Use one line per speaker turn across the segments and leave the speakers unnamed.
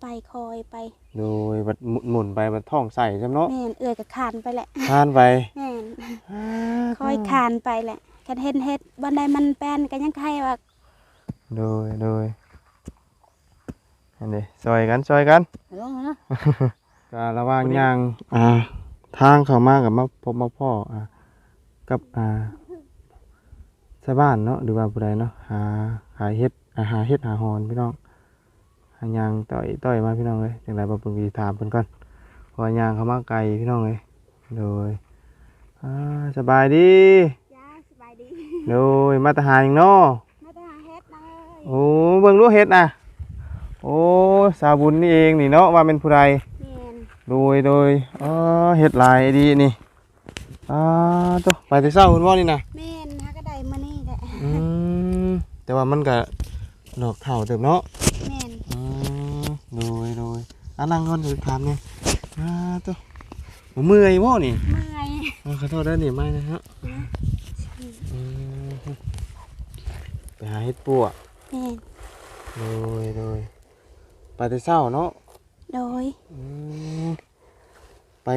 ไปคอยไป
โดยบัดหมุนหมุนไปบัดท้องใส่จังเนาะ
แม่นเอื้อยก็คานไปแหละ
ทานไป
แม่นคอยคานไปแหละคันเห็นเฮ็ดบ่ได้มันแป้นก็ยังใครว่า
โดยโดยอันนี้ซอยกันซอยกัน
ลงนะ
ก็ระหว่างย่างอ่าทางเข้ามากับมาพบมาพ่ออ่ากับอ่าชาวบ้านเนาะหรือว่าผู้ใดเนาะหาหาเฮ็ดอ่าหาเฮ็ดหาหอนพี่น้อง หาย่างต่อยต่อยมาพี่น้องเลยจังไดบ่เพิ่นสิถามเพิ่นก่อนเพราะว่าย่างเข้ามาไกลพี่น้องเลยโดยอ่าสบายดี
จ้าสบายดี
โดยมาแตหาหยังเนาะ
มาตาเฮ็ดเลย
โอ้เบิ่งดูเฮ็ดน่ะโอ้สาวบุญนี่เองนี่เนาะว่าเป็นผู้ใด
แม่น
โดยโดยอ๋อเฮ็ดหลายดีนี่อ่าตัวไปแต่เช้าคุณว่านี่นะ
แม่นหาก็ได้มื้อนี้แหละ
อืมแต่ว่ามันก็ดอกเข่าเติมเนาะ
แม่น
อืมโดยโดย อะนั่งก่อนถือถามเนี่ยอ่าตัวบ่เมื่อยบ่นี่
เมื่อย
อ่าขอโทษด้วยนี่ไม่นะฮะอืมไปหาเฮ็ดปัว
แม่น
โดยโดยไปแต่เช้าเนาะ
โดย
อืมไป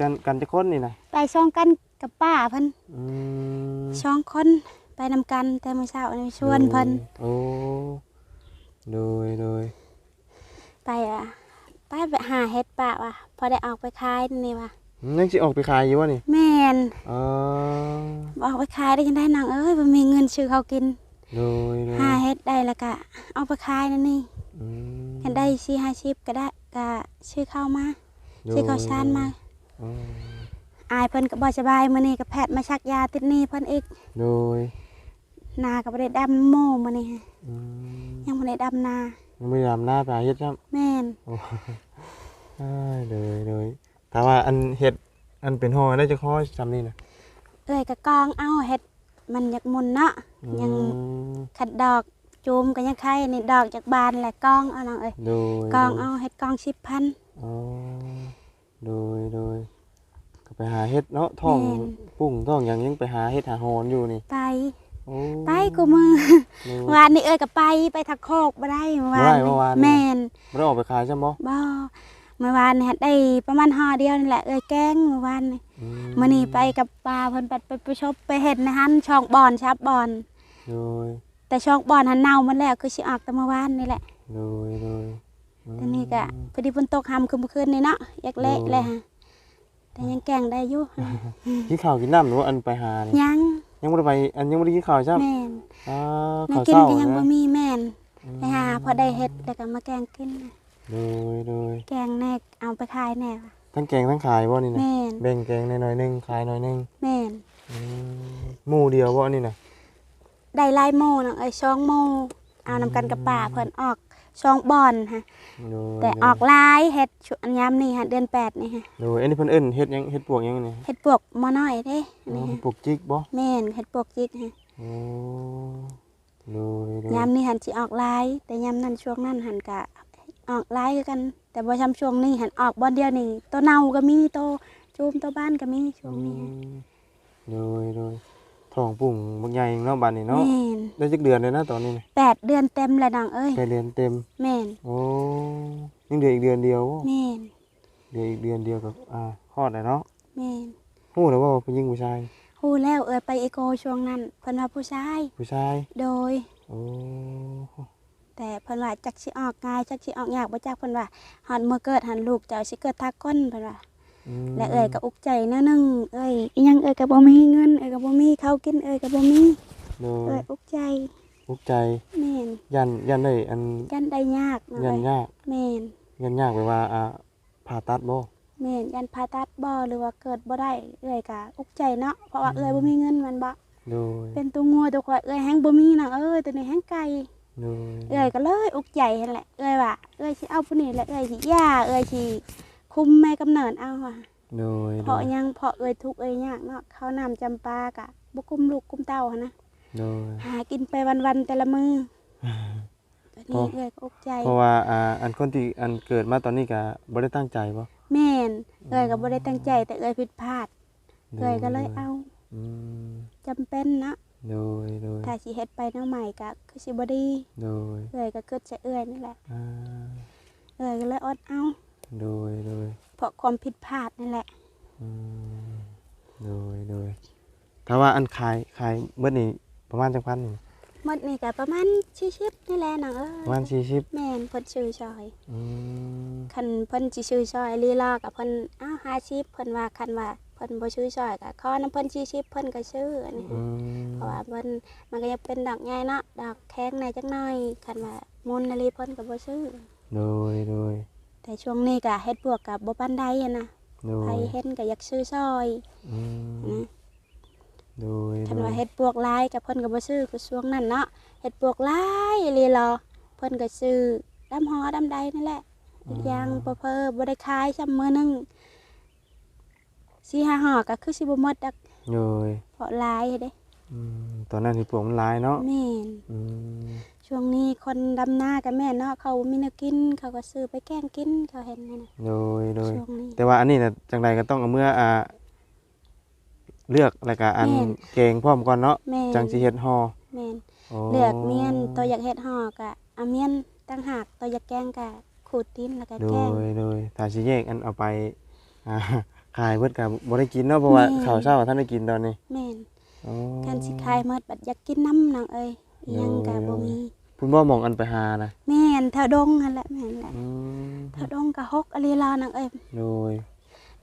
กันกันจะคนนี่นะ
ไปช่องกันกับป้าเพิ่น
อืม
ช่องคนไปนำกันแต่มื้อเช้านี่ชวนเพิ่น
โอ้โดยโดย
ไปอะ ไปไปหาเฮ็ดป่าว่ะพอได้ออกไปขายนี่ว่ะ
ยังสิออกไปขายอยู่วะนี่
แม่น
เออ
ออกไปขายได้จังได้นางเอ้ยบ่มีเงินซื้อเขาวกิน
โดยโดย
หาเฮ็ดได้แล้วก็เอาไปขายนั่นนี่
อืม
เห็นได้สี่ห้าชิปก็ได้ก็ชื่อเข้ามา
โดย
ชื่อข้าวชานมา
อ๋อ
อายเพิ่นก็บ่สบายมื้อนี้ก็แพทย์มาชักยาติดหนี้เพิ่นอีก
โดย
นาก็บ่ได้ดำโม่มื้อนี้
อืม
ยังบ่ได้ดำนา
ยังไม่ยามหน้าไปหาเฮ็ดครับ
แม่น
โอ้อ้ายโดยโดยถามว่าอันเฮ็ดอันเป็นห่อได้จะห่อจำนี่นะ
เอ้ยก็กองเอาเฮ็ดมันอยากมุนเนาะยัง
อืม
ขัดดอกจูมก็ยังไข่นี่ดอกจากบานแหละกองเอาน้องเอ้ย
โดย
กองเอาเฮ็ดกอง10,000
อ๋อโดยโดยก็ไปหาเฮ็ดเนาะท้อง
แม่น
ปุ้งท้องหยังยังไปหาเฮ็ดหาหอนอยู่นี่
ไป
โอ้
ไปกูมือ
โดย
วานนี้เอ้ยก็ไปไปทักโคกบ่ได้เมื่อวาน
บ่ได้เมื่อวานนี่
แม่น
บ่ได้ออกไปขายใช่บ่
บ่เมื่อวานนี่ได้ประมาณห่อเดียวนี่แหละเอ้ยแกงเมื่อวานนี่
อื
มื้อนี้ไปกับปลาเพิ่นไปไปไปชบไปเฮ็ดในหันช่องบอนชับบอน
โดย
แต่ช่องบอนหันเน่าหมดแล้วคือสิออกแต่เมื่อวานนี่แหละ
โดยโดย
แต่นี่ก็พอดีฝนตกหำคือเมื่อคืนนี่เนาะอยากเละเลยฮะแต่ยังแกงได้อยู่
กินข้าวกินน้ำหรือว่าอันไปหานี่
ยัง
ยังบ่ได้ไปอันยังบ่ได้กินข้าวใช่ไหม
แม่น
อ่า
แม่
ข้าว
กิน
เช้า
ก็ยังบ่
นะ
มีแม่นไปหาพอได้เฮ็ดแล้วก็มาแกงกิน
โดยโดย
แกงแน่เอาไปขายแน่ว่ะ
ทั้งแกงทั้งขายบ่นี่นะ
แม่น
แบ่งแกงหน่อยๆหนึงขายหน่อยหนึง
แม่น
อืมหมู่เดียวบ่นี่น่ะ
ได้หลายโมเนาะเอ้ยช่องโมเอานำกันกับป่าเพิ่นออก ช่องบอนฮะ
โดย
แต่ออกหลายเฮ็ดชุอันยามนี่ฮะเดือนแปดนี่ฮะ
โดยอันนี้เพิ่นเอิ้นเฮ็ดหยังเฮ็ดปวกหยังนี่
เฮ็ดปวกมอน้อยเด้
อ๋
นี่
อ
ฮะ
ปลูกจิกบ่
แม่นเฮ็ดปวกจิกฮะ
โอ้โดยโดย
ยามนี้หันสิออกหลาย แต่ยามนั้นช่วงนั้นหันกะออกหลายคือกัน แต่บ่ช้ำช่วงนี้หันออกบ่เดียวนี่ตัวเน่าก็มีตัวจูมตัวบ้านก็มีช่วงนี้ฮะ
โดยโดย ท้องปุ่งบักใหญ่เนาะบัดนี้เนาะ
แม่น
ได้จักเดือนเลยนะตอนนี้นะ
แปดเดือนเต็มแล้วน้องเอ้ย
ไปเดือนเต็ม
แม่น
โอ้ยังเดือนอีกเดือนเดียวบ่
แม่น
เดือนอีกเดือนเดียวกับอ่าคลอดแล้วเนาะ
แม่น
ฮู้แล้วว่าเป็นหญิงผู้ชาย
ฮู้แล้วเอ้ยไปอีโกช่วงนั้นเพิ่นว่าผู้ชาย
ผู้ชาย
โดย
โอ้
แต่เพิ่นว่าจักสิออกง่ายจักสิออกยากบ่จักเพิ่นว่าฮอดมื้อเกิดหันลูกเจ้าสิเกิดทักก้นเพิ่นว่า
ม
และเอ้ยก็อุกใจแนวหนึงเอ้ยอิหยังเอ้ยก็บ่มีเงินเอ้ยก็บ่มีข้าวกินเอ้ยก็บ่มี
โด
เอ้
ย
ยอุกใจ
อุกใจ
แม่น
ยันยันได้อัน
ยันได้ยากเนาะ
ยัน
เอ้ย
ยาก
แม่น
ยันยากไปว่าอ่าผ่าตัดบ่
แม่นยันผ่าตัดบ่หรือว่าเกิดบ่ได้เอ้ยก็อุกใจเนาะเพราะว่าเอ้ยบ่มีเงินแมันบ่
โดย
เป็นตัวงัวตัวควายเอ้ยแฮงบ่มีนะเอ้ยตัวนี้แฮงไก่
โดย
เอ้ยก็เลยอุกใจหั่นแหละเอ้ยว่าเอ้ยสิเอาผู้นี้แหละเอ้ยสิย่าเอ้ยสิ คุมแม่กำเนิดเอาว่ะ
โดย
เพราะหยังเพราะเอ้ยทุกข์เอ้ยยากเนาะข้าวน้ำจำปากะบ่กุมลูกกุมเต้าหั่นนะ
โดย
หากินไปวันๆแต่ละมื้อตัว
เพ
นี้
ราะ
เอ้ยก็อุกใจ
เพราะว่าอ่าอันคนที่อันเกิดมาตอนนี้ก็บ่ได้ตั้งใจบ่
แม่นเอ้ยก็บ่ได้ตั้งใจ แต่เอ้ยผิดพลาดเอ้ยก็เลยเอา
อืม
จำเป็นเนาะ
โดยโดย
ถ้าสิเฮ็ดไปแนวใหม่ก็คือสิบ่ดี
โดย
เอ้ยก็เกิดจะเอ้ยนี่แหละ
อ่า
เอ้เลยอดเอา
โดยโดย
เพราะความผิดพลาดนี่แหละ
อืมโดยโดยถ้าว่าอันขายขายเมื่อนี้ประมาณจังพันนี่
หมดนี่ก็ประมาณ40นี่แหละน้องเอ้
ประมาณ
ย
สี่สิบ
แม่นเพิ่นชื่อซอย
อืม
คันเพิ่นสิชื่อซอยลีลากับเพิ่นอ้าว50เพิ่นว่าคันว่าเพิ่นบ่ชื่อซอยก็ขอนํเพิ่น40เพิ่นก็ชื่ออันนี้
อืม
เพราะว่าเพิ่นมันก็ยังเป็นดอกใหญ่เนาะดอกแข็งในจักหน่อยคันว่ามุนนาลีเพิ่นก็บ่ชื่อ
โดยโดย
แต่ช่วงนี้ก็เฮ็ดบวกกับบ่ปานใดอะนะ
โด
ใคร
ย
เห็นก็อยากซื้อซอย
อืม
นะ
โดย
คัน
โด
ว่ายเฮ็ดบวกหลายกับเพิ่นก็บ่ซื้อคือช่วงนั้นเนาะเฮ็ดบวกหลายอีหลีรอเพิ่นก็ซื้อดำหอดำใดนั่นแหละ อีกอย่างบ่เพิ่บ่ได้ขายซ้ำมื้อหนึง4 5ห่อก็คือสิบ่หมดดอก
โดย
เพราะหลายเด้
อืมตอนนั้นที่ปวกมันหลายเนาะ
แม่น
อืม
ช่วงนี้คนดำนากับแม่เนาะเขามีแนวกิน เขาก็ซื้อไปแกล้งกินเขาเห็นนั่นน่ะ
โดยโดย
ช่วงนี้
แต่ว่าอันนี้นะจังใดก็ต้องเอาเมื่ออ่าเลือกแล้วก็อัน
แม่น
เกงพร้อมก่อนเนาะ
แม่น
จังสิเฮ็ดห่อ
แม่น
โอ้
เลือกเมียนตัวอยากเฮ็ดห่อกะเอาเมียนตั้งหากตัวอยากแกงกะขูดตีนแล้วก็
โด
แกง
ยโดยถ้าสิแยกอันเอาไปอ่าขายเบิดก็บ่ได้กินเนาะเพราะว่า
แม่น
ข้าวเช้าท่านได้กินตอนนี้
แม่น
โอ้
กันสิขายหมดบัดอยากกินน้ำนางเอ้ยอิห ยังกะ
โอ้
บ่มี
คุณบ่มองอันไปหานะ
แม่นแถวดงนั่นแหละแม่นแหละ
อืม
แถวดงกะฮกอลีลานางเอ้ย
โดย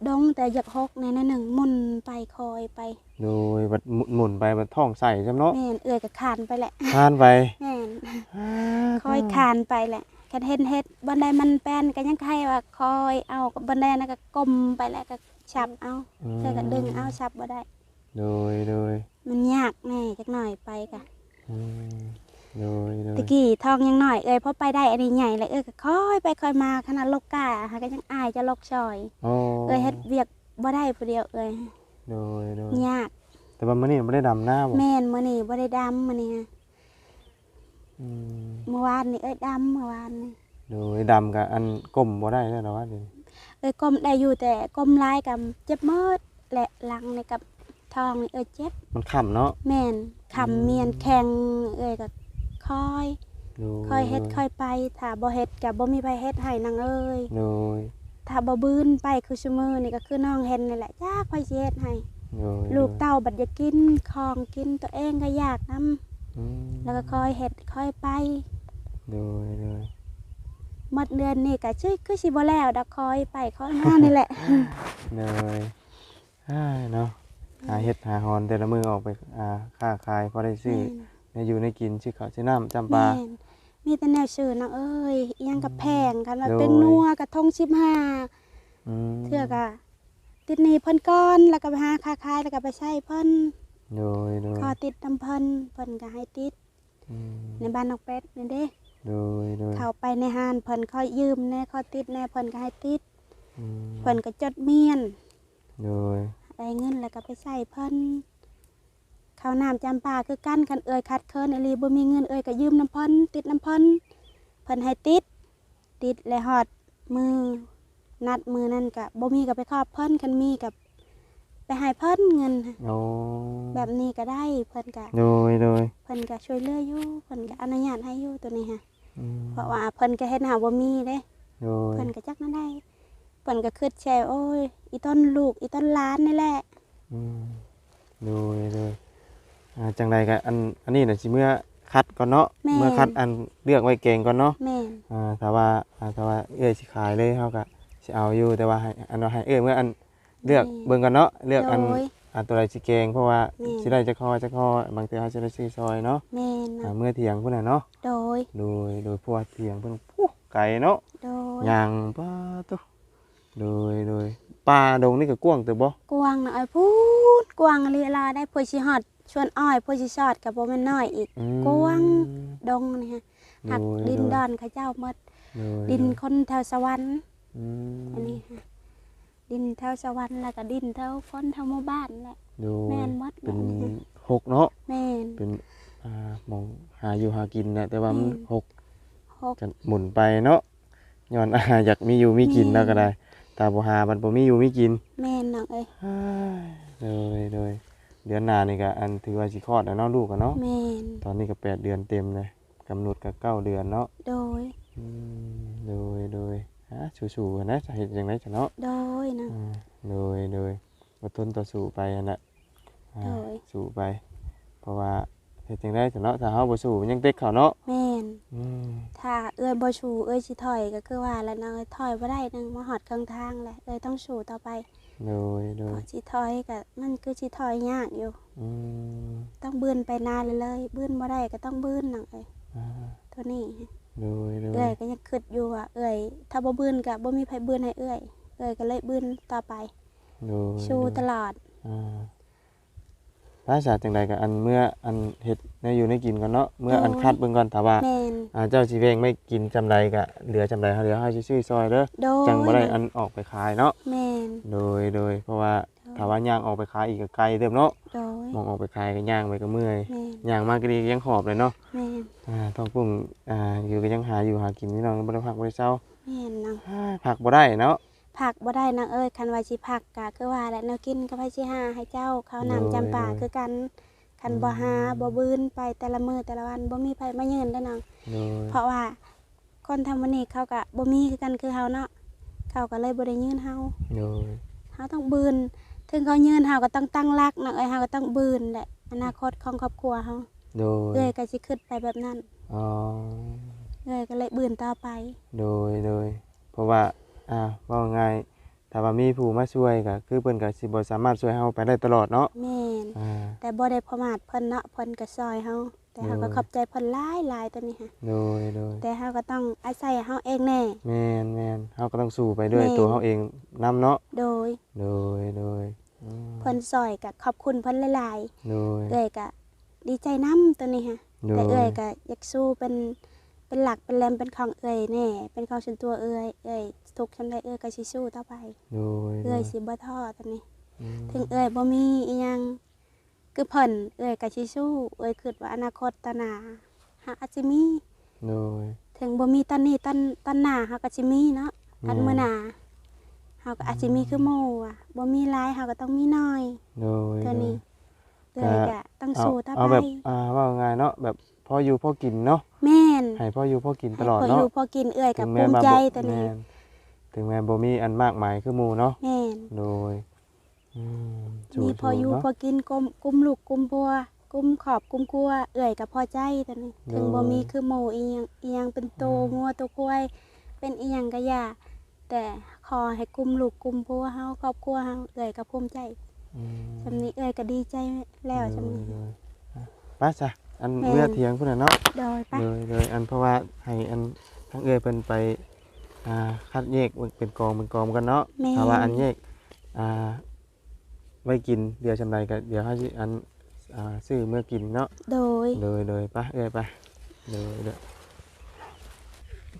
ดงแต่อยากฮกในนั้นหนึ่งหมุนไปคอยไป
โดยบัดหมุนหมุนไปบัดท้องใส่จำเนาะ
แม่นเอ้ยก็คานไปแหละ
ทานไป
แม่นคอยคานไปแหละกันเห็นเฮ็ดบันไดมันแป้นก็ยังใครว่าคอยเอาบันไดนั่นก็กลมไปแล้วก็ฉับเอา
อืม
เธอก็ดึงเอาฉับบ่ได้
โดยโดย
มันยากแน่จักหน่อยไปกะ
อืม โดยโดย
ตะกี้ทองยังหน่อยเอ้ยพอไปได้อันนี้ใหญ่เลยเอ้ยก็คอยไปคอยมาขนาดลกกาหาก็ยังอายจะลกชอย
โอ้
เอ้ยเฮ็ดเวียกบ่ได้ผู้เดียวเอ้ย
โดยโดย
ยาก
แต่ว่ามื้อนี้บ่ได้ดำหน้าบ่
แม่นมื้อนี้บ่ได้ดำมื้อนี้ฮะ
อืม
เมื่อวานนี่เอ้ยดำเมื่อวานนี่
โดยดำกับอันก้มบ่ได้แล้วเนาะว่าดิ
เอ้ยก้มได้อยู่แต่ก้มลายกับเจ็บหมดและหลังนี่กับทองนี่เอ้ยเจ็บ
มันค่ำเนาะ
แม่น
อืม
คำเมียนแข็งเอ้ยก็คอย
โดย
คอยเฮ็ดคอยไปถ้าบ่เฮ็ดก็บ่มีไผเฮ็ดให้นางเอ้ย
โดย
ถ้าบ่บื้นไปคือซุมื้อนี่ก็คือน้องเห็นนี่แหละยากไผสิเฮ็ดให้
โดย
ลูกเต้าบัดอยากกินของกินตัวเองก็อยากนํ
อืม
แล้วก็คอยเฮ็ดคอยไป
โดยโดย
หมดเดือนนี่ก็ชื่อคือสิบ่แล้วดอกคอยไปคอยมานี่แหละ
โดยอ้ายเนาะ หาเฮ็ดหาหอนแต่ละมื้อออกไปอ่าค้าขายพอได้ซื้อในอยู่ในกินชื่อข้าวชื่อน้ำจำปา
แม่นมีแต่แนวชื่อน้องเอ้ยอิหยังกับแพงกันว่า
โดย
เป็นนัวกับทง15
อืม
เทื่อกะติดหนี้เพิ่นก่อนแล้วก็ไปหาค้าขายแล้วก็ไปใช้เพิ่น
โดยโดย
ขอติดนำเพิ่นเพิ่นก็ให้ติด
อืม
ในบ้านนอกเป็ดนี่เด้
โดยโดย
เข้าไปในห้านเพิ่นขอยืมแน่ขอติดแน่เพิ่นก็ให้ติด
อืม
เพิ่นก็จดเมียน
โดย
ได้เงินแล้วก็ไปใช้เพิ่นข้าวน้ำจำปาคือกันคันเอ่ยคัดเคินอีหลีบ่มีเงินเอ่ยก็ยืมน้ำเพิ่นติดน้ำเพิ่นเพิ่นให้ติด ติดและฮอดมือ นัดมือนั่นก็บ่มีก็ไปขอบเพิ่นคันมีกับไปให้เพิ่นเงิน
โอ้
แบบนี้ก็ได้เพิ่นก็
โดยโดย
เพิ่นก็ช่วยเหลืออยู่เพิ่นก็อนุญาตให้อยู่ตัวนี้ค่ะ
อืม
เพราะว่าเพิ่นก็เฮ็ดหาบ่มีเด้
โดย
เพิ่นก็จักนั่นได้ เพิ่นก็คิดแชร์โอ้ยอีต้นลูกอีต้นหล้านนี่แหละ
อืมโดยโดยอ่าจังใดก็อันอันนี้น่ะสิเมื่อคัดก่อนเนาะเมื่อคัดอันเลือกไว้เก่งก่อนเนาะ
แม่น
อ่าถ้าว่าอ่าถ้าว่าเอ้ยสิขายเลยเฮาก็สิเอาอยู่แต่ว่าให้อันว่าให้เอ้ยเมื่ออันเลือกเบิ่งก่อนเนาะเลือกอัน
โดย
อันตัวใดสิเก่งเพราะว่า
แม่น
สิได้จะคอจะคอบางเทื่อเฮาสิได้ซื้อซอยเนาะ
แม่น
อ่า
นะ
เมื่อเที่ยงพุ่นน่ะเนาะ
โดย
โดยโดยพวกเที่ยงเพิ่นปุ๊ไก่เนาะ
โดย
ย่างป้าตุ โดยโดยป่าดงนี่ก็กว้างเติบบ่
กวางน่ะไอ้พูดกวางลีลาได้เพื่อสิฮอดชวนอ้อยเพื่อสิชอดก็บ่แม่นน้อยอีก
อืม
กว้าง ดงนี่ฮะหัก
โดย
ดิน
โดย
ดอนเขาเจ้าหมด
โดย
ดินคนแถวสวรรค์
อืม
อันนี้ค่ะดินแถวสวรรค์แล้วก็ดินแถวคนแถวหมู่บ้านแหละ
โดย
แม่นหมด
เป็น
แม่น
หกเนาะ
แม่น
เป็นอ่าหมองหาอยู่หากินนะแต่ว่ามัน
อืม
หก
หก
กันหมุนไปเนาะย้อนอาอยากมีอยู่มีกิน
แม่
แล้วก็ได้ แต่บ่หามันบ่มีอยู่มีกิน
แม่นน้องเอ้ย
เอ้ยเลยเลยเดือนหน้านี่ก็อันถือว่าสิคลอดแล้วเนาะลูกก็เนาะ
แม่น
ตอนนี้ก็แปดเดือนเต็มเลยกำหนดก็เก้าเดือนเนาะ
โดย
อืมโดยโดยอฮะสู้ๆกันนะจะเฮ็ดจังได๋จ้ะเนาะ
โดยนะ
อ่าโดยโดยอดทนต่อสู้ไปนั่นน่ะอ่า
โดย
สู้ไป เพราะว่าเฮ็ดจังได๋จ้ะเนาะถ้าเฮาบ่สู้มันยังเต็กเขาเนาะ
แม่น
อืม
ถ้าเอ้ยบ่ชูเอ้ยสิถอยก็คือว่าแล้วนะเอ้ยถอยบ่ได้นึงมาฮอดข้างทางแหละเอ้ยต้องสู้ต่อไป
โดยโด
เพ
ย
ราะสิถอยก็มันคือสิถอยยากอยู่
อืม
ต้องบืนไปนานเลยเลยบืนบ่ได้ก็ต้องบืนนังเอ้ย
อ่า
ตัวนี้
โดยโดย
เอ้ยก็ยังคิดอยู่ว่าเอ้ยถ้าบ่บืนก็บ่มีไผบืนให้เอ้ยเอ้ยก็เลยบืนต่อไป
โดย
ชูตลอด
อ่า ภาษาจังใดก็อันเมื่ออันเฮ็ดในอยู่ในกินก่อนเนาะเมื่ออัน
โดย
คัดเบิ่งก่อนถ้าว่า
แม่น
อ่าเจ้าสิแวงไม่กินจำใดก็เหลือจำใดเฮาเดี๋ยวเฮาสิซื้อซอยเด้อ
โดย
จังบ่ได้อันออกไปขายเนาะ
แม่น
โดยโดยเพราะว่าถ้าว่าย่างออกไปขายอีกก็ไกลเด้อเนาะ
โดย
มองออกไปขายก็ย่างไปก็เมื่อย
แม่น
ย่างมากก็ดียังหอบเลยเนาะ
แม่น
อ่าต้องกุ้งอ่าอยู่ก็ยังหาอยู่หากินพี่น้องบ่ได้พักบ่ได้เช้า
แม่นนัง
อ่าพักบ่ได้เนาะ
ผักบ่ได้นางเอ้ยคันว่าสิผักก็คือว่าแหละแนวกินก็ไปสิหาให้เจ้าข้าวน้ำจำปาคือกันคันบ่หาบ่บืนไปแต่ละมื้อแต่ละวันบ่มีไผมายืนเด้อนาง
โดย
เพราะว่าคนทำวันนี้เขาก็บ่มีคือกันคือเฮาเนาะเขาก็เลยบ่ได้ยืนเฮา
โดย
เฮาต้องบืนถึงเขายืนเฮาก็ต้องตั้งรักนางเอ้ยเฮาก็ต้องบืนแหละอนาคตของครอบครัวเฮา
โดย
เอ้ยก็สิคิดไปแบบนั้น
อ๋อ
เอ้ยก็เลยบืนต่อไป
โดยโดยเพราะว่า อ่าว่าง่ายถ้าว่ามีผู้มาช่วยก็คือเพิ่นก็สิบ่สามารถช่วยเฮาไปได้ตลอดเนาะ
แม่น
อ่า
แต่บ่ได้ประมาทเพิ่นเนาะเพิ่นก็ซอยเฮาแต่เฮาก็
โอ้ย
ขอบใจเพิ่นหลายๆตัวนี้ค่ะ
โดยโดย
แต่เฮาก็ต้องอาศัยเฮาเองแน่
แม่นแม่นเฮาก็ต้องสู้ไปด้วย
แม่น
ตัวเฮาเองนํเนาะ
โดย
โดยโดยอืม
เพิ่นซอยก็ขอบคุณเพิ่นหลาย
โดย
ๆเอ้ยก็ดีใจนํตัวนี้ค่ะ
โด
แต่
ย
เอ้ยก็อยากสู้เป็นเป็นหลักเป็นแหลมเป็นของเอ้ยแน่เป็นของส่วนตัวเอ้ยเอ้ย ทุกข์ทำได้เอ้ยก็สิสู้ต่อไป
โดย
เอ้ยสิบ่ท้อตัวนี้
อืม
ถึงเอ้ยบ่มีอีหยังคือเพิ่นเอ้ยก็สิสู้เอ้ยคิดว่าอนาคตตอนหน้าหาอาจสิมี
โดย
ถึงบ่มีตอนนี้ตอนตอนหน้าเฮาก็สิมีเนาะอันมื้อหน้าเฮาก็อาจสิมีคือหมู่อะบ่มีหลายเฮาก็ต้องมีน้อย
โดย
ตัวนี้
โด
เลย
ย
ก็ต้อง
เอา
สู้ต่อ
เอา
ไป
แบบอ่าว่าง่ายเนาะแบบพออยู่พอกินเนาะ
แม่น
ให้พออยู่พอกินตลอด
ให้พออ
เนาะ
ยู่พอกินเอื้อยกับ
ถึง
ภู
แม้
มิ
ว่า
ใจ
บ่
ตัวนี้
แม่น ถึงแม้บ่มีอันมากมายคือหมู่เนาะ
แม่น
โดยอืม
มีพออยู่
เนาะ
พอกินกุมกุมลูกกุมบัว กุมขอบกุมกลัว เอื้อยกับพอใจตัวนี้ ถึงบ่
โดย
มีคือหมู่อีหยังอีหยังเป็นโตงัวโตควายเป็นอีหยังก็อย่าแต่ขอให้กุมลูกกุมบัวเฮาครอบครัวเฮาเอื้อยกับภูมิใจ
อืม
จำนี้เอื้อยก็ดีใจแล้วจำนี้
โดยๆอะไป้าจ้ะอัน
แม่น
เมื่อเถียงพุ่นน่ะเนาะ
โดยปะ
โดยโดยอันเพราะว่าให้อันทั้งเอื้อยเพิ่นไป อ่าคัดแยกเป็นกองเป็นกองกันเนาะ
แม่
ถ้าว่าอันแยกอ่าไว้กินเดี๋ยวจำใดก็เดี๋ยวเฮาสิอันอ่าซื้อเมื่อกินเนาะ
โดย
โดยโดยไป้าเอื้อยไปโดยโดย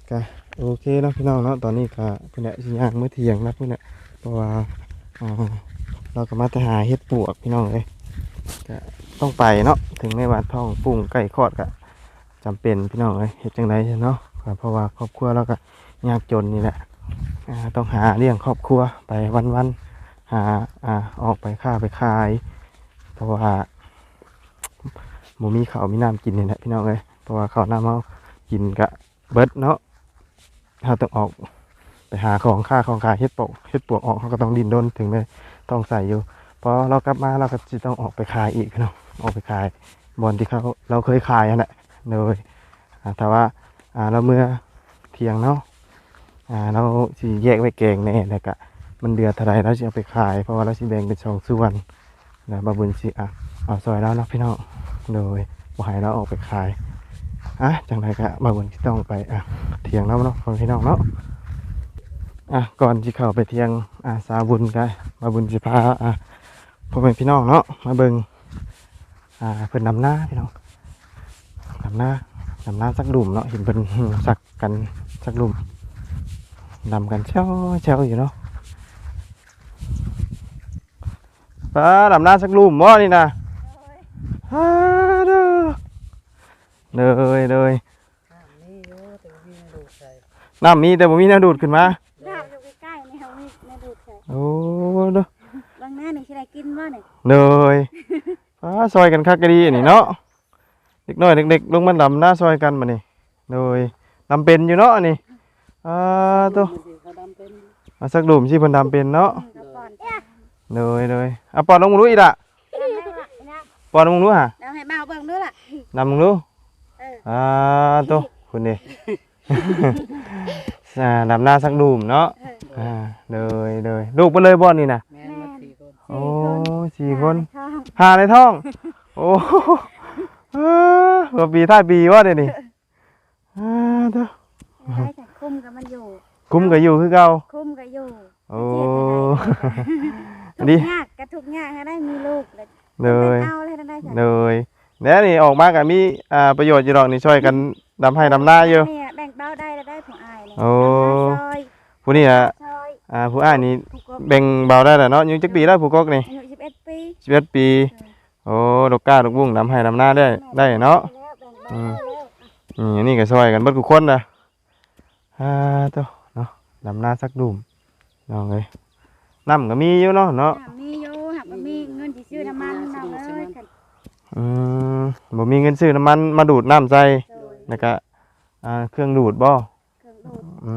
ก็โอเคเนาะพี่น้องเนาะตอนนี้ก็เพิ่นน่ะสิย่างมื้อเที่ยงนะเพิ่นน่ะเพราะว่าอ่าเราก็มาแต่หาเฮ็ดปวกพี่น้องเอ้ยก็ต้องไปเนาะถึงแม้ว่าท้องปรุงใกล้คลอดก็จำเป็นพี่น้องเอ้ยเฮ็ดจังไดเนาะก็เพราะว่าครอบครัวเราก็ ยากจนนี่แหละต้องหาเลี้ยงครอบครัวไปวันๆหาอ่าออกไปค้าไปขาย เพราะว่าหมูมีข้าวมีน้ำกินนี่แหละพี่น้องเอ้ยเพราะว่าข้าวน้ำเมากินกะเบิดเนาะเราต้องออกไปหาของค่าของขายเฮ็ดปวกเฮ็ดปวกออกเขาก็ต้องดินด้นถึงเลยต้องใส่อยู่พอเรากลับมาเราก็จะต้องออกไปขายอีกเนาะออกไปขายบอนที่เขาเราเคยขายนั่นแหละเลยแต่ว่าเราเมื่อเที่ยงเนาะ อ่าเราสิแยกไว้แกงแน่แล้วก็มันเดือดเท่าไรเราจะเอาไปขาย เพราะว่าเราสิแบ่งเป็นสองส่วนนะบาบุญสิอะเอาซอยแล้วเนาะพี่น้องโดยบ่ให้เราออกไปขายอะจังไรก็บาบุญที่ต้องไปอะเถียงแล้วเนาะพี่น้องเนาะอะก่อนที่เข้าไปเที่ยงอะสาบุญกันบาบุญสิพาอะพ่อแม่พี่น้องเนาะมาเบิ่งอ่าเพิ่นนำหน้าพี่น้องนำหน้านำหน้าสักหลุมเนาะเห็นเพิ่นสักกันสักหลุม นำกันเช่าเช่าอยู่เนาะป้าดำน้าสักลุ่มบ่นี่นะฮ่าเด้อเลยเลย
นี่โยแต่วิ่งดูใส่
น้ำมีแต่บ่มีน้ำดูดขึ้นมา
ดาบอยู่ใกล้ๆนี่เฮามีแม่ดูดใส่
โอ้เด้อบา
งหน้านี่สิได้กินบ่นี่
เลยป้าซอยกันคักก็ดีอันนี่เนาะเด็กน้อยเด็กๆลงมาดำหน้าซอยกันมานี่เลยดำเป็นอยู่เนาะอันนี่ อ่าตัว
มันสิเขา
เอาสักดุมสิเพิ่นดำเป็นเนาะ
กระป๋อน
เลยเลยเอาปอนลงมึงรู้อีกล่ะ
ดำให้ละนะ
ปอนลงมึงรู้ฮะ
ดำให้บ่าวเบิ่งด้วยล่ะ
ดำมึงรู้
เออ
อ่าโตคุณนี่อ่าดำหน้าสักดุมเนาะ
เออ
อ่าเลยเลยลูกเพิ่นเลยบ่นี่น่ะ
แม่นมาสี่คน
โอ้สี่คน
ช่อง
หาในท้อง โอ้เออว่าปีท้ายปีว่าเดี๋ยวนี้อ่าเด้อ
ได้แต่ คุมกับมันอยู่
คุ้มก็อยู่คือเก่า
คุมกับอยู่
โอ้
ทุ
ดี
กยากกับทุกยากให้ได้มีลูกเลย
เลย
เอาเลยได้จ้ะ
เลยแล้วนี่ออกมาก็มีอ่าประโยชน์อยู่ดอกนี่ช่วยกันดำให้ดำหน้าอยู่
เนี่ยแบ่งเบาได้แล้วได้ของอายเนี่ย
โอ้
ซอย
ผู้นี่อะ
ซอย
อ่าผู้อ้ายนี่
ผู้กบ
แบ่งเบาได้แล้วเนาะอายู่จักปีแล้วผู้กกนี่
อายุ11ปี
11ปีโอ้ดอกก้าดอกบุ้งดำให้ดำหน้าได้ได้เนาะ
แล้วแบ่งเบา
อืม
แล้ว
อืมอันนี่ก็ช่วยกันเบิดทุกคนนะ อ่าเต้าเนาะดำหน้าสักดุมน้องเอ้ยน้ำก็มีอยู่เนาะเนาะ
อะมีอยู่หักบ่มีเงินที่ซื้อน้ำมันน้องเอ้ยกัน
อืมบ่มีเงินซื้อน้ำมันมาดูดน้ำใส่
โดย
แล้วก็อ่าเครื่องดูดบ่
เครื่องดูด
อื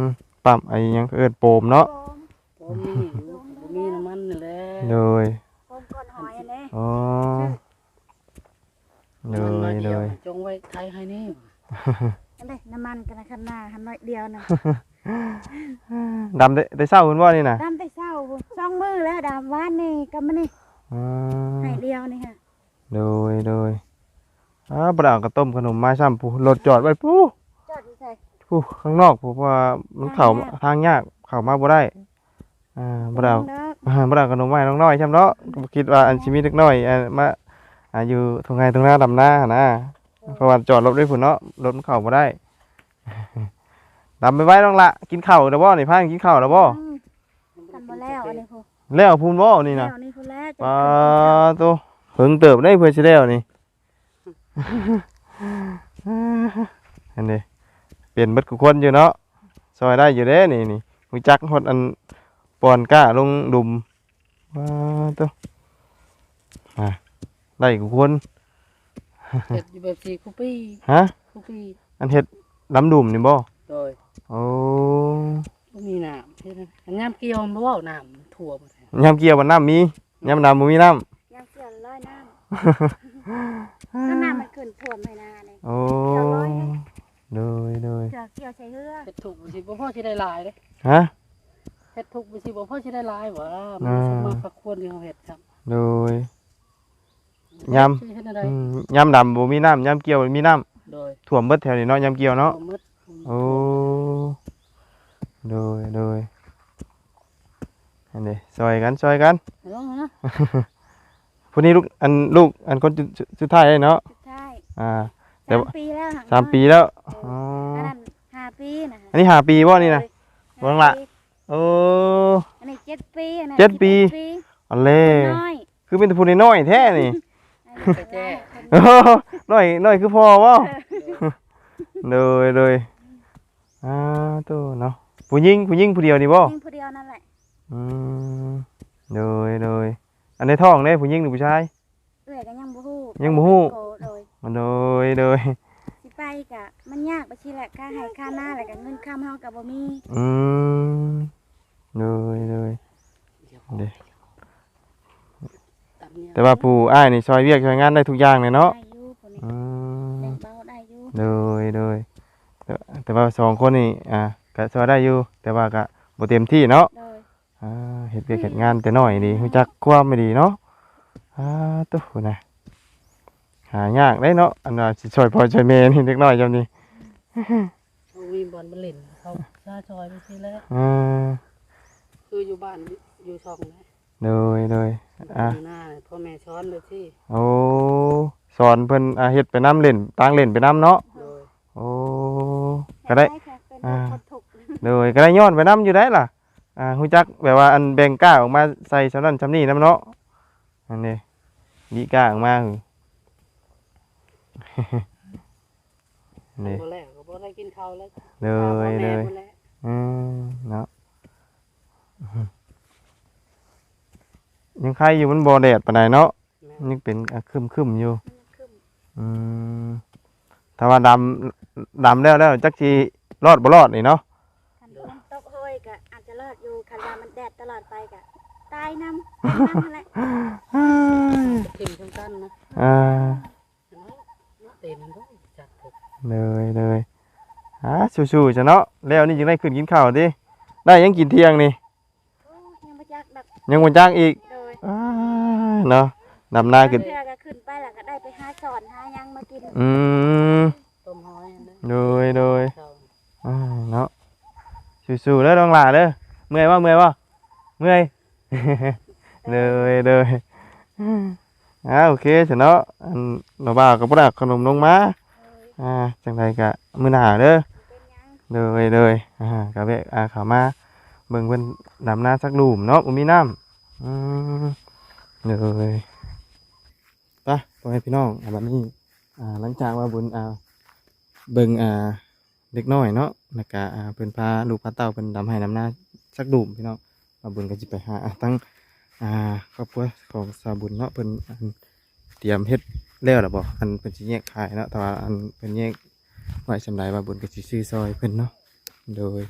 มปั๊มไอ้หยังเอิ้นโปมเนาะ
โฟม
บ่มีบ่มีน้ำมันนี่แหละ
โดย
โฟมก้อนหอยอันนี้
อ๋อโด
น้ำมัน
ย
น้อ
โด
เวยจงไว้ไทยให้นี่
อันนี้น้ำมันกันนะคันหน้าหันน้อยเดียวนะ
ดำได้ได้เศร้าคุณบ่นี่น่ะ
ดำแต่เช้าพุ่นสองมือแล้วดำวานนี่กับมันนี่
อืม
ให้เดียวนี่ค่ะ
โดยโดยอ่าบ่ได้เอากระต้มขนมมาซ้ำผู้รถจอดไว้ผู้
จอดอยู่ใส่
ผู้ข้างนอกผู้เพราะว่ามันเข้าทางยากเข้ามาบ่ได้อ่าบ่ได้เอา
เด้อ
อ่าบ่ได้เอาขนมมาให้น้องน้อยใช่เนาะก็บ่คิดว่าอันสิมีเล็กน้อยอ่ามาอ่าอยู่ตรงไงตรงหน้าดำหน้าหั่นนะ เพราะว่าจอดรถไว้พุ่นเนาะรถมันเข้าบ่ได้ดำไปไว้น้องละกินข้าวแล้วบ่นี่พากันกินข้าวแล้วบ่
อืมกันบ่แล้วอันนี้พู
แล้วพูนบ่นี่นะ
แล้วนี่พูแล้ว
ปลาโตเพิ่งเติบได้เพื่อสิแล้วนี่อันนี้เปลี่ยนเบิดกูคนอยู่เนาะซอยได้อยู่เด้นี่นี่รู้จักฮอดอันปอนก้าลงดุมปลาโตอะได้กูคน
เฮ็ดอยู่แบบสี่คุปี
ฮะ
คุปี
อันเฮ็ดลำดุมนี่บ่
โดย
โอ้
บ่มีน้ำเฮ็ดอันยามเกี่ยวมันบ่เว้าน้ำท่วม
ยามเกี่ยวบ่น้ำมียามดำบ่มีน้ำ
ยังเสียนร้อยน้ำน้ำน้ำมันขึ้นท่วมให้นาเลย
โอ้โดยโดย
เสือเกี่ยวใช้เรือ
เฮ็ดถูกบ่สิบ่พอสิได้หลายเด้
ฮะ
เฮ็ดถูกบ่สิบ่พอสิได้หลายหว่ามัน
อ่า
สมมาพักควรที่เฮาเฮ็ดครับ
โดย ยำ
สิเฮ็ดอะไร
อืมยามดำบ่มีน้ำยามเกี่ยวมีน้ำ
โดย
ท่วมเบิดแถวนี้เนาะยามเกี่ยวเนาะ
บ่หมด
โอ้โดยโดยอันนี้ซอยกันซอยกัน
เอาลองนะ
ผู้นี้ลูกอันลูกอันคนสุดสุดท้ายเลยเนาะ
สุดท้าย
อ่า แต่
สาม
ว่า
ปีแล้วห่ง
สามปีแล้วอ๋อ
อันนั้นห้าปีนะ
อันนี้ห้าปีบ่นี่นะ
ห้า
เบิ่งละ
ปี
โอ้
อันนี้เจ็ดปีอันนั้น
เจ็ดปี
สิบอ็
อันเล่
น้อย
คือเป็นแต่ผู้น้อยๆแท้นี่
อันนี้
แจ้
โอ้น้อยน้อยคือพ่อบ่โดยโดยอ่าโตเนาะผู้หญิงผู้หญิงผู้เดียวนี่บ่
ยิงผู้เดียวนั่นแหละ
อืมโดยโดยอันในท้องเด้ผู้หญิงหรือผู้ชาย
เอื้อยก็ยังบ่ฮู้
ยังบ่ฮู้
โกโดย
โดยโดย
สิไปกะมันยากไปสิแหละค่าให้ค่าหน้าแหละกะเงินค้ำเฮาก็บ่มี
อืมโดยโดยเด้
ตาม เนี่ย
แต่ว่าปู่อ้ายนี่ซอยเวียกซอยงานได้ทุกอย่างเลยเนาะ
ได้อยู่ผู้นี้
อืม
แบ่งเบาได้อยู่
โดยโดยแต่แต่ว่าสองคนนี่อ่าก็ซอยได้อยู่ แต่ว่าก็บ่เต็มที่เนาะ
โดย
อ่าเฮ็ดเวียกเฮ็ดงานแต่น้อยนี่รู้จักความไม่ดีเนาะอ่าตุ๊นะหายากได้เนาะอันว่าสิช่วยพ่อช่วยแม่นี่เล็กน้อยจำนี่
เขามีบอลมาเล่นเขาซาซอยไปสิแล้ว
อ่า
คืออยู่บ้านอยู่ช่องนะ
โดยโดยอะ
อยู่หน้าเนี่ยพ่อแม่ช้อนเลยที่
โอ้สอนเพิ่นอ่าเฮ็ดไปน้ำเล่นต่างเล่นไปน้ำเนาะ
โดย
โอ้ก็ได้
ค่ะเป็น
อ่า
คนถูกข์
โดยก็ได้ย้อนไปน้ำอยู่ได้ล่ะอ่าฮู้จักแบบว่าอันแบ่งก้าออกมาใส่ชำนั้นชำนี้น้ำเนาะอันนี้ดีก้าออกมาหึนี่
บ่แล้วก็บ่ได้กินข้าวแล้ว
เลย
พ่อ
เล
แม่
ย
บ่แล้ว
อืมเนาะ ยังใครอยู่มันบ่แดดปานใดเนาะ
แม่
ยังเป็นอะครึมๆอยู่
ขึ้น
อืมถ้าว่าดำดำแล้วแล้วจักสิรอดบ่รอดนี่เนาะ
คันฝนตกโห
ยก็อาจจะรอดอยู่คันว่ามันแดดตลอดไปก็ตายนำเป็นนำนั่นแหละ
ทิมทั้งกันนะ
อ่า
เต็มด้วยจัดถูก
เลยเลยอ่าสู้ๆจ้ะเนาะแล้วนี่จึงได้ขึ้นกินข้าวดิได้ยังกินเที่ยงนี่
โอ้ยยังบ่จักดัก
ยังบ่จ้างอีก
โดย
อ่าเนาะนำหน้าขึ้น
เพื่อก็ขึ้นไปแล้วก็ได้ไปหาสอนหาหยังมากิน
อืม
ต้มหอยอันนั้น
โดยโดย
เจ้า
อ่าเนาะสู้ๆเด้อน้องหล่าเด้อเมื่อยบ่เมื่อยบ่เมื่อยเลยเลยอ่าโอเคจ้ะเนาะอันเราบ่าวกับบ่ได้ขนมลงมาอ่าจังไดก็มื้อหน้าเด้อ
เป็นหยัง
เลยเลยอ่าก็แวะอ่าเข้ามาเบิ่งเพิ่นดำนาสักหลุมเนาะบ่มีน้ำ อืมเลยไปพ่อแม่พี่น้องอ่าบัดนี้อ่าหลังจากว่าบุญอ่าเบิ่งอ่าเด็กน้อยเนาะแล้วก็อ่าเพิ่นพาลูกพาเต้าเพิ่นดำให้ดำนาสักหลุมพี่น้องว่าบุญก็สิไปหาตั้งอ่าครอบครัวของสาบุญเนาะเพิ่นอันเตรียมเฮ็ดแล้วล่ะบ่อันเพิ่นสิแยกขายเนาะแต่ว่าอันเพิ่นแยกไว้สำหรับว่าบุญกับสิซื้อซอยเพิ่นเนาะโดย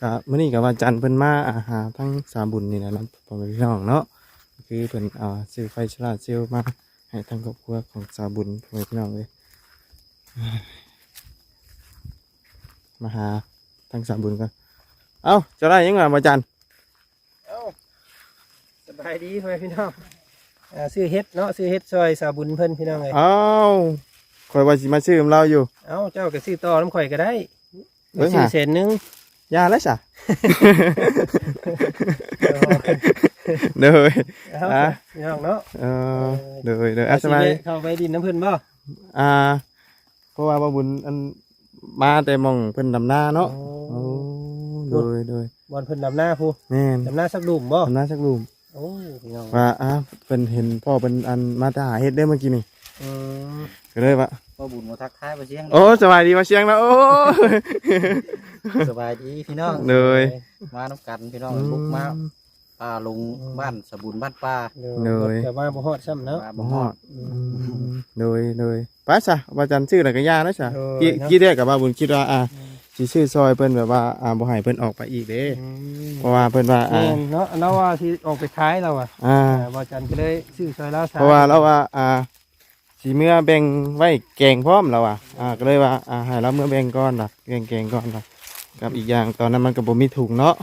ครับมื้อนี้กับวันจันทร์เพิ่นมาอาหารทั้งสามบุญนี่แหละเนาะพ่อแม่พี่น้องเนาะคือเพิ่นอ่าซื้อไฟฉลาดเซลล์มาให้ทั้งครอบครัวของสามบุญพ่อแม่พี่น้องเลยมาหาทั้งสามบุญกันเอ้าจะได้ยังไงวันจันทร์
เอ้าสบายดีพ่อแม่พี่น้องอ่าซื้อเฮ็ดเนาะซื้อเฮ็ดซอยสาบุญเพิ่นพี่น้องไง
เอ้าคอยว่าสิมาซื้อกับเราอยู่
เอ้าเจ้าก็ซื้อต่อน้ำข่อยก็ได้
เบิ่ง
ซื้อ
หา
เศษหนึง
ยาแล้วจ้ะ
เอา
เด้อ
เอา
อะ
พี่น้องเนาะ
เออเด้อเด้ออะสบาย
สิเข้าไปดินน้ำเพิ่นบ่
อ่าเพราะว่าบ่บุญอันมาแต่หมองเพิ่นดำหน้าเนาะโอ้โดยโดย
บอลเพิ่นดำหน้าผู้
แม่น
ดำหน้าสักดุ่มบ่
ดำหน้าสักรูม
โอ้พี่น้อง
ว่าอ่าเพิ่นเห็นพ่อเพิ่นอันมาแต่หาเฮ็ดได้เมื่อกี้นี่
อืม
ก็เลยว่า
พ่อบุญมาทักทายมาเชียง
โอ้สบายดีมาเชียงแล้วโอ้
สบายดีพี่น้อง
เลย
มาน้ำกันพี่น้องลุกมาป่าลงบ้านสบุญบ้านป่า
เดี๋ยวแต่ว่าบ่ฮอดซ้ำเนาะ
มา
บ่
บ่
ฮ
ฮ
อ
อ
ด
ด
โดยโดยไปซะว่าจันทร์ชื่ออะไรก็ย่าแล้วจ้ะ
โดย
กี่
เนาะ
กี่เรียกกับว่าบุญคิดว่าอ่าสิชื่อซอยเพิ่นแบบว่าอ่าบ่ให้เพิ่นออกไปอีกเด้
อืม
เพราะว่าเพิ่นว่าอ่า
แม่นเนาะเราว่าสิออกไปขายเราอะ
อ่า
อ่าบ่จันก็เลยซื้อซอยลาวส
เพราะว่าเราว่าอ่า สีเมื่อแบ่งไว้แกงพร้อมเราอะอ่าก็เลยว่าอ่าให้เราเมื่อแบ่งก้อนล่ะแกงแกงก้อนล่ะกับอีกอย่างตอนนั้นมันก็บ่มีถุงเนาะ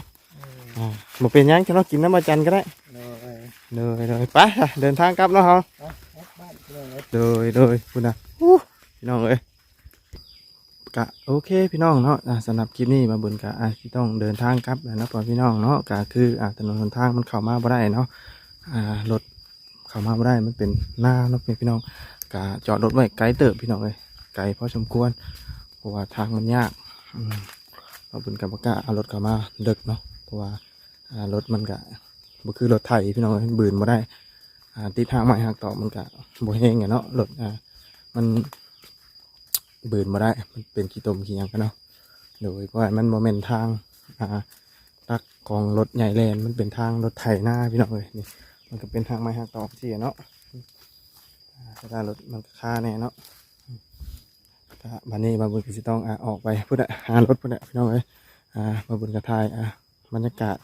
อ่าบ่เป็นหยังจะเนาะกินน้ำมาจันก็ได้
เนาะเอ้ย
เลยเลยไปจ้ะเดินทางกลับเนาะเฮา
บ้านพี่น้องเอ้ย
เลยเลยคุณนะอู้พี่น้องเอ้ยกะโอเคพี่น้องเนาะอ่าสำหรับคลิปนี้มาบุญกะอ่าที่ต้องเดินทางกลับแล้วนะพ่อพี่น้องเนาะกะคืออ่าถนนหนทางมันเข้ามาบ่ได้เนาะอ่ารถเข้ามาบ่ได้มันเป็นหน้าเนาะพี่น้อง กจอดรถไว้ไกลเติบพี่น้องเลยไกลพอสมควรเพราะว่าทางมันยากอืเราเป็นกับกาเอารถเข้ามาเดึกเนาะเพราะว่ารถมันกะบ่คือรถไถพี่น้องเอ้ยบืนมาได้ติดทางใหม่หักต่อมันกะบ่แห้งไงเนาะรถอ่ามันบืนมาได้มันเป็นขี้ตมขี้ยังกันเนาะโดยเพราะมันโมเมนทางอ่าตักของรถใหญ่แลนมันเป็นทางรถไถหน้าพี่น้องเลยนี่มันก็เป็นทางไม้หักต่อที่เนาะ ถ้ารถมันค่าแน่เนาะก็บันนี้บาบุญก็สิต้องอ่าออกไปพุ่นอะหารถพุ่นอะพี่น้องเอ้ยอ่าบาบุญกระทายอ่าบรรยากาศ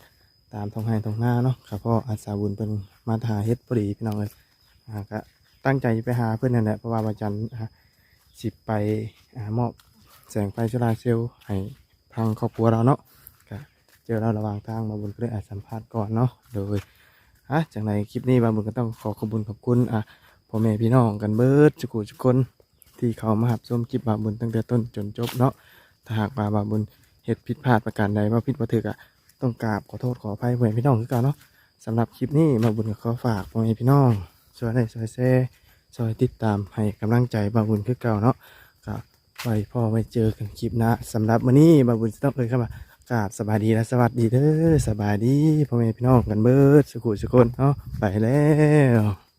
ตามท้องไร่ท้องนาเนาะครับพ่ออาสาบุญเป็นมาหาเฮ็ดพอดีพี่น้องเอ้ยอ่าก็ตั้งใจไปหาเพื่อนนั่นแหละเพราะว่าวันจันทร์อ่าสิบไปอ่ามอบแสงไฟโซลาเซลให้ทางครอบครัวเราเนาะก็เจอเราระหว่างทางบาบุญก็เลยอาจสัมภาษณ์ก่อนเนาะโดยอะจากในคลิปนี้บาบุญก็ต้องขอขอบคุณขอบคุณอ่า พ่อแม่พี่น้องกันเบิดจุกุจุกคนที่เขามาหับชมคลิปบาบุญตั้งแต่ต้นจนจบเนาะถ้าหากว่าบาบุญเหตุผิดพลาดประการใดว่าผิดวัตถุกอะต้องกราบขอโทษขออภัยพ่อแม่พี่น้องคือกันเนาะสำหรับคลิปนี้บาบุญก็ขอฝากพ่อแม่พี่น้องช่วยได้ช่วยแซ่ช่วยติดตามให้กำลังใจบาบุญคือเก่าเนาะก็ไว้พ่อไว้เจอกันคลิปหนะสำหรับวันนี้บาบุญจะต้องเอ่ยเข้ามากราบสบายดีและสวัสดีเด้อสบายดีพ่อแม่พี่น้องกันเบิดสุขุสุคนเนาะไปแล้ว